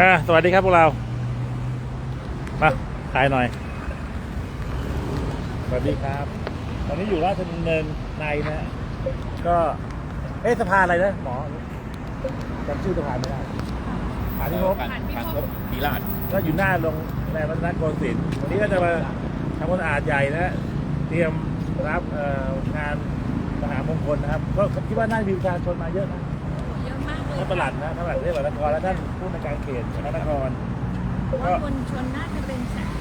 อ่าสวัสดีครับพวกเรา มาถ่ายหน่อย สวัสดีครับ ตอนนี้อยู่ราชดำเนินในนะก็ เอ๊ะสะพานอะไรนะหมอจำชื่อสะพานไม่ได้ผ่านที่พบ ผ่านผ่านพบทีราชก็อยู่หน้าโรงแรมรัตนโกสินทร์วันนี้ก็จะมาทำความสะอาดใหญ่นะเตรียมรับเอ่องานมหามงคลนะครับ ก็คิดว่าน่าจะมีประชาชนมาเยอะนะเยอะมากเลยท่านประหลัดนะท่านประหลัดเทพนครและท่านผู้ในวยการเขตพระนครว่าคนชนน่าจะเป็นแสน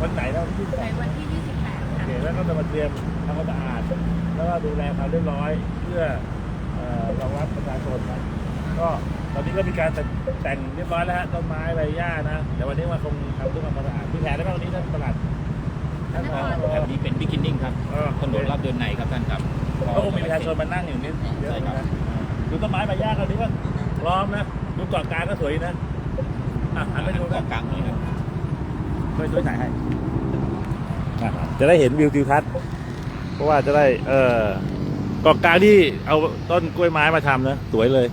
วันไหนเราที่ในวันที่ 28โอค่ะเคแล้วก็จะมาเตรียมทำความสะอาด แล้วก็ดูแลความเรียบร้อยเพื่อเอ่อรองรับประชาชนนะก็ตอนนี้ก็มีการแต่แต่งเรียบร้อยแล้วฮะต้นไม้ใบหญ้านะเดี๋ยววันนี้มาคงทำเรื่องความสะอาดมีแผนได้ไหมวันนี้ท่านประหลัดท่านเอ่อแถวนี้เป็นบิ๊ก i ิ n นิ่งครับเออถนนลาดเดินในครับท่านครับก็คงมีประชาชนมานั่งอยู่นิดเยอะนะ ดูต้นไม้ใบหญ้าคราวนี้ก็พร้อมนะดูเกาะกลางก็สวยนะอะหันไปดูนะเกาะกลางนี่ครับช่วยช่วยถ่ายให้นะครับจะได้เห็นวิวทิวทัศน์เพราะว่าจะได้ เอ่อเกาะกลางที่เอาต้นกล้วยไม้มาทำนะสวยเลย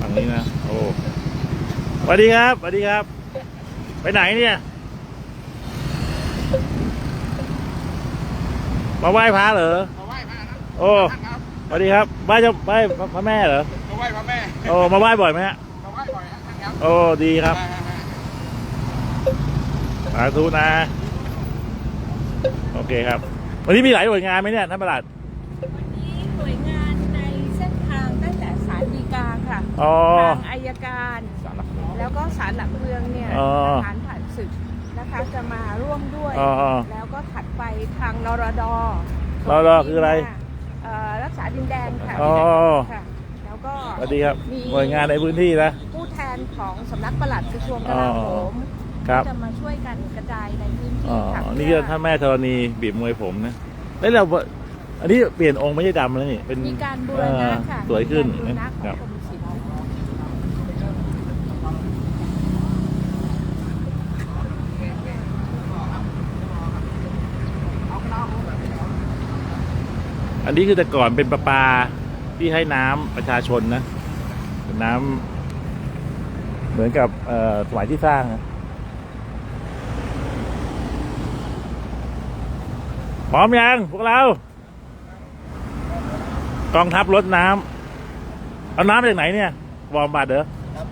ฝั่งนี้นะโอ้สวัสดีครับสวัสดีครับ ไปไหนเนี่ย มาไหว้พระเหรอมาไหว้พระครับโอ้ท่านครับสวัสดีครับไหว้เจ้าไหว้พระแม่เหรอมาไหว้พระแม่โอ้มาไหว้บ่อยไหมฮะมาไหว้บ่อยครับท่านครับโอ้ดีครับได้ครับสาธุนะ โอเคครับ วันนี้มีหลายหน่วยงานไหมเนี่ยท่านประหลัดวันนี้หน่วยงานในเส้นทางตั้งแต่ศาลฎีกาค่ะอ๋อทางอายการสารหลักเมืองแล้วก็ศาลหลักเมืองเนี่ยอ๋อทหารผ่านศึกนะคะจะมาร่วมด้วยอ๋ออ๋อแล้วก็ถัด ไปทางนรดนรดคืออะไรเอ่อรักษาดินแดนค่ะอ๋อ ค่ะแล้วก็สวัสดีครับมีหน่วยงานในพื้นที่นะ ผู้แทนของสำนักปลัดกระทรวงกอ๋อลาโหมครับจะมาช่วยกันกระจายในพื้นที่อ๋อค่ะนี่ก็ท่านแม่ธรณีบีบมวยผมนะแล้วเราอันนี้เปลี่ยนองค์ไม่ใช่ดำแล้วนี่เป็นมีการบูรณะค่ะเออสวยขึ้นมีการบูรณะขคอรังบกรม อันนี้คือแต่ก่อนเป็นประปาที่ให้น้ำประชาชนนะเป็นน้ำเหมือนกับเอ่อสมัยที่สร้างนะพร้อมยังพวกเรา กองทัพรถน้ำเอาน้ำมาจากไหนเนี่ยวอร์มบัตรเหรอครับ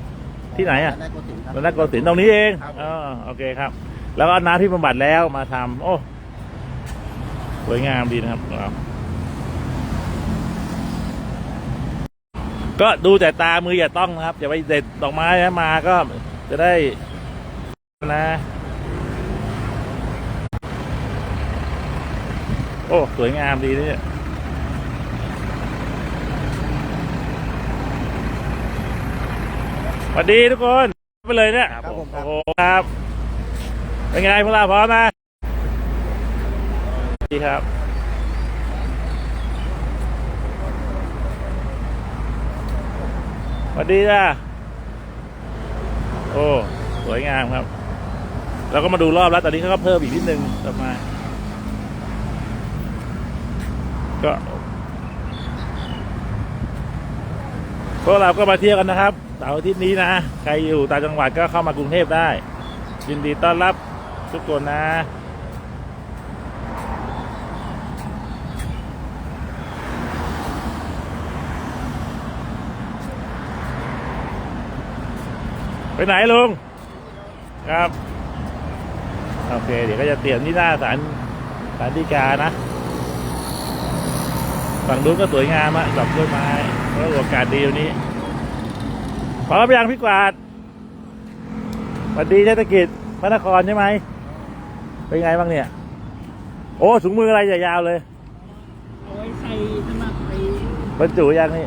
ที่ไหนอะได้โกสินครับรถนักโกสินทร์ตรงนี้เองครับอ๋อโอเคครับ แล้วก็เอาน้ำที่บำบัดแล้วมาทำโอ้สวยงามดีนะครับครับ ก็ดูแต่ตามืออย่าต้องนะครับอย่าไปเด็ดดอกไม้นะมาก็จะได้นะ โอ้ สวยงามดีเนี่ยสวัสดีทุกคนไปเลยเนี่ยครับผมครับโอ้โหครับ เป็นไงพวกเราพร้อมนะดีครับ วัสดีจ้าโอ้สวยงามครับ เราก็มาดูรอบแล้ว ตอนนี้เขาก็เพิ่มอีกนิดนึงต่อมา ก็พวกเราก็มาเที่ยวกันนะครับเสาร์อาทิตย์นี้นะ ใครอยู่ต่างจังหวัดก็เข้ามากรุงเทพได้ ยินดีต้อนรับทุกคนนะ ไปไหนลุง ครับ โอเค เดี๋ยวก็จะเตรียมที่หน้าศาลศาลฎีกานะ ฝั่งนู้นก็สวยงามอะดอกกล้วยไม้แล้วโอกาสดีวันนี้ พร้อมยังพี่กวาดสวัสดีเทศกิจพระนครใช่ไหม เป็นไงบ้างเนี่ย โอ้ถุงมืออะไรใหญ่ยาวเลยเอาไว้ใส่สมัครไปบรรจุยังนี่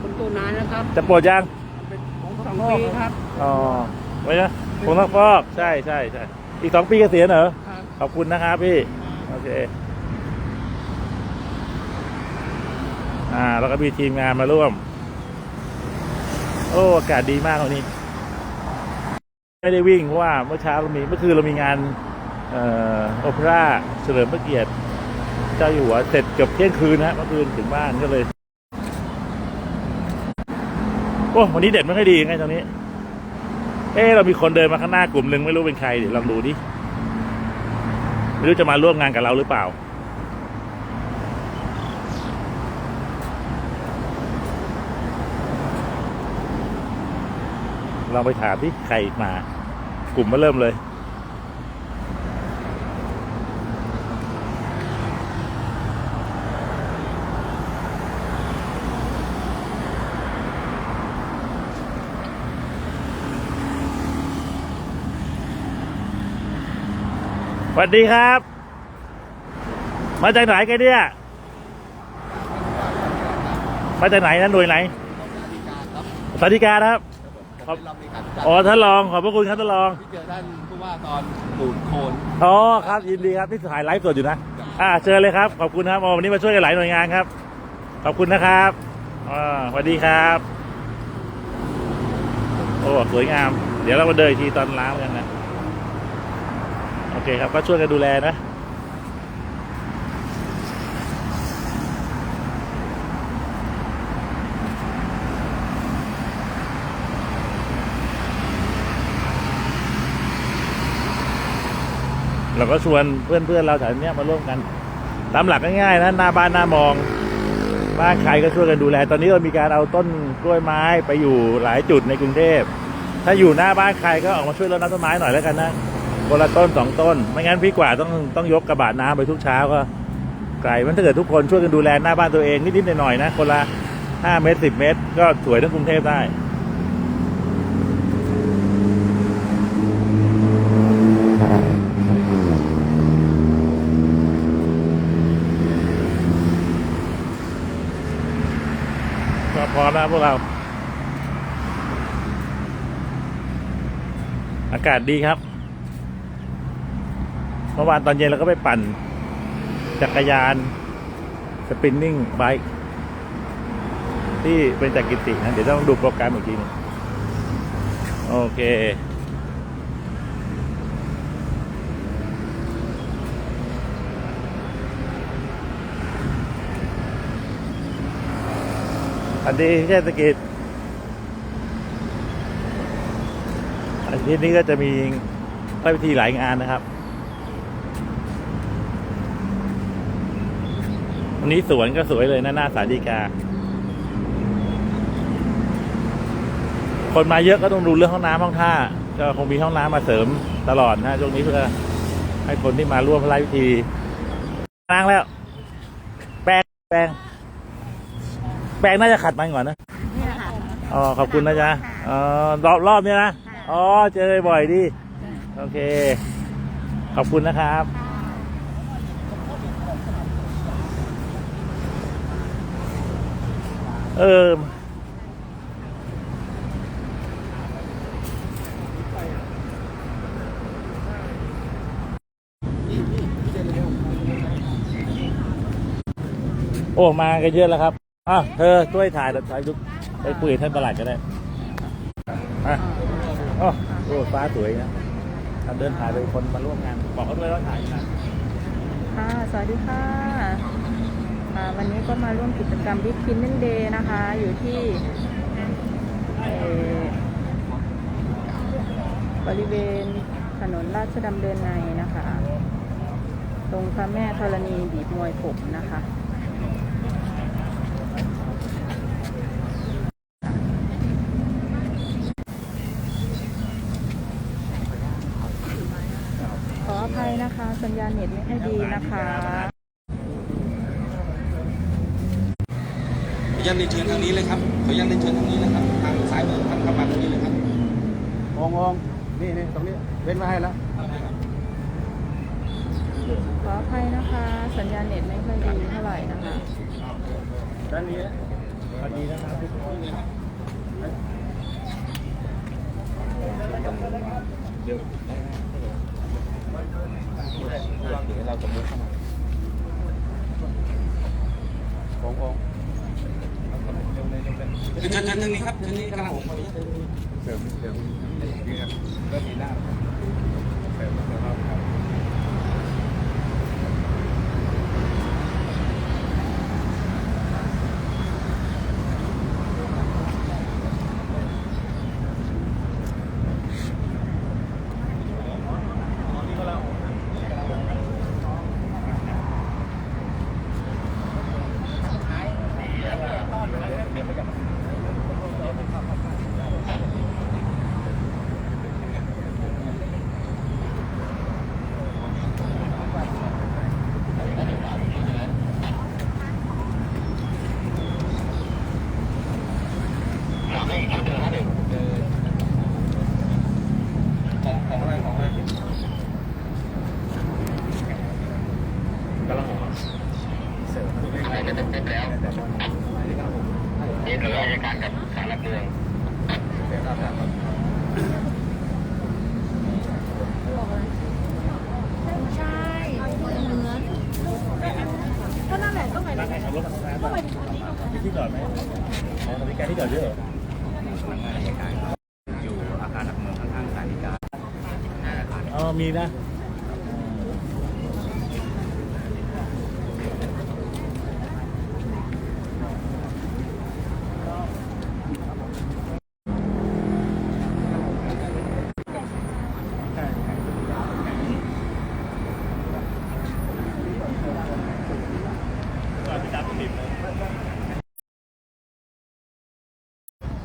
คนตัวนานแล้วครับ จะปวดยัง เป็นของสองปีครับ อ๋อไว้นะผมต้องฟอกใช่ใช่ใช่อีกสองปีเกษียณเหรอครับขอบคุณนะครับพี่โอเคอ่าแล้วก็มีทีมงานมาร่วม โอ้อากาศดีมากวันนี้ ไม่ได้วิ่งเพราะว่าเมื่อเช้าเรามีเมื่อคืนเรามีงานเอ่อโอเปร่าเฉลิมพระเกียรติเจ้าอยู่หัวเสร็จเกือบเที่ยงคืนนะฮะเมื่อคืนถึงบ้านก็เลยโอ้วันนี้เด็ดไม่ค่อยดีไงตรงนี้ เอ๊เรามีคนเดินมาข้างหน้ากลุ่มหนึ่งไม่รู้เป็นใครเดี๋ยวลองดูดิไม่รู้จะมาร่วมงานกับเราหรือเปล่าเราไปถามที่ใครมากลุ่มมาเริ่มเลย วัสดีครับ มาจากไหนกันเนี่ย มาจากไหนนะหน่วยไหนสวัสดิการครับครับผมผมเป็นรองเลขาธิการอ๋อท่านรองขอบพระคุณครับท่านรองที่เจอท่านผู้ว่าตอนปูดโคนอ๋อครับยินดีครับที่ถ่ายไลฟ์สดอยู่นะอ่าเชิญเลยครับขอบคุณครับอ๋อวันนี้มาช่วยกันหลายหน่วยงานครับ ขอบคุณนะครับอ่าสวัสดีครับโอ้สวยงาม เดี๋ยวเรามาเดินอีกทีตอนล้างกันนะโอ เคครับก็ช่วยกันดูแลนะเราก็ชวนเพื่อนๆเราแถวนี้มาร่วมกัน ตามหลักง่ายๆนะหน้าบ้านหน้ามอง บ้านใครก็ช่วยกันดูแล ตอนนี้เรามีการเอาต้นกล้วยไม้ไปอยู่หลายจุดในกรุงเทพ ถ้าอยู่หน้าบ้านใครก็ออกมาช่วยรดน้ำต้นไม้หน่อยแล้วกันนะ คนละต้นสองต้น ไม่งั้นพี่กว่าต้องต้องยกกระบะน้ำไปทุกเช้าก็ไกลมันถ้าเกิดทุกคนช่วยกันดูแลหน้าบ้านตัวเองนิดๆหน่อยๆนะคนละห้าเมตรสิบเมตร ก็สวยทั้งกรุงเทพได้ก็พอแล้วพวกเรา อากาศดีครับ มื่อวานตอนเย็นเราก็ไปปั่น จักรยาน สปินนิ่งไบค์ที่เป็นจากกิตินะ เดี๋ยวต้องดูโปรแกรมอีกทีหนึงโอเคอันนี้เทศกิจอาทิตย์นี้ก็จะมีพิธีหลายงานนะครับ วันนี้สวนก็สวยเลยนะหน้าสาดีกา คนมาเยอะก็ต้องดูเรื่องห้องน้ำห้องท่า ก็คงมีห้องน้ำมาเสริมตลอดนะช่วงนี้เพื่อให้คนที่มาร่วมพระราชพิธีล้างแล้ว แปรงแปรงแปรงน่าจะขัดมันก่อนนะอ๋อขอบคุณนะจ๊ะอ๋อรอบรอบเนี้ยนะ อ๋อ เจอบ่อยดี โอเค ขอบคุณนะครับ เออโอ้มากันเยอะแล้วครับอะเธอช่วยถ่ายถ่ายทุกไปคุยท่านประหลัดก็ได้อะโอ้โอ้ฟ้าสวยนะทำเดินถ่ายไปคนมาร่วมงาน บอกเขาด้วยว่าถ่ายนะค่ะ สวัสดีค่ะ วันนี้ก็มาร่วมกิจกรรม Big k i n n i n g Day นะคะ อยู่ที่บริเวณถนนราชดำเนินในนะคะ ตรงพระแม่ธรณีบีบมวยผมนะคะขออภัยนะคะ สัญญาณเน็ตไม่ค่อยดีนะคะ ขออนุ ญาตเรียนเชิญทางนี้เลยครับขออนุญาตเรียนเชิญทางนี้เลยครับทางซ้ายมือท่านเข้ามาตรงนี้เลยครับององนี่นี่ตรงนี้เว้นไว้ให้แล้วขออภัยนะคะ สัญญาณเน็ตไม่ค่อยดีเท่าไหร่นะคะด้านนี้สวัสดีนะครับทุกคนเดี๋ยวเราจะมุกเข้ามา ององ เชิญเชิญทางนี้ครับเชิญนี้กำลังเสริมเสริมนี่ครับก็มีหน้า กับราชการกับสารหลักเมืองใช่เหมือนก็นั่นแหละก็หมายถึนั่งงไงขับรถมาทำงานป่ะมีที่จอดไหมอ๋อมีการที่จอดเยอะเหรออยู่อาคารหลักเมืองข้างๆสารดีกาอ๋อมีนะ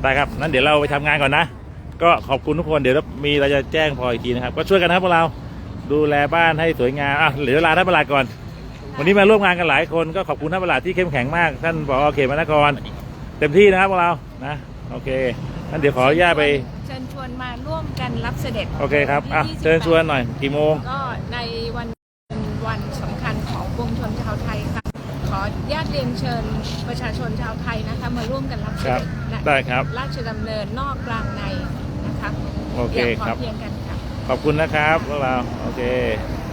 ได้ครับนั้นเดี๋ยวเราไปทำงานก่อนนะ ก็ขอบคุณทุกคนเดี๋ยวมีเราจะแจ้งพออีกทีนะครับ ก็ช่วยกันนะครับพวกเราดูแลบ้านให้สวยงามอะเหลือเวลาท่านประหลัดก่อน วันนี้มาร่วมงานกันหลายคนก็ขอบคุณท่านประหลัดที่เข้มแข็งมาก ท่านผอเขตมนครเต็มที่นะครับพวกเรานะโอเคงั้นเดี๋ยวขออนุญาตไปเชิญชวนมาร่วมกันรับเสด็จโอเคครับอะที่เชิญชวนหน่อยกี่โมงก็ในวันวันสำคัญของปวงชนชาวไทยค่ะ ขออนุ ญาตเรียนเชิญประชาชนชาวไทยนะคะมาร่วมกันรับเสครับด็จณได้ครับ ราชดำเนินนอกกลางในนะคะโอเคอย่างพครับอเพียงกันค่ะ ขอบคุณนะครับพวกเรา โอเคข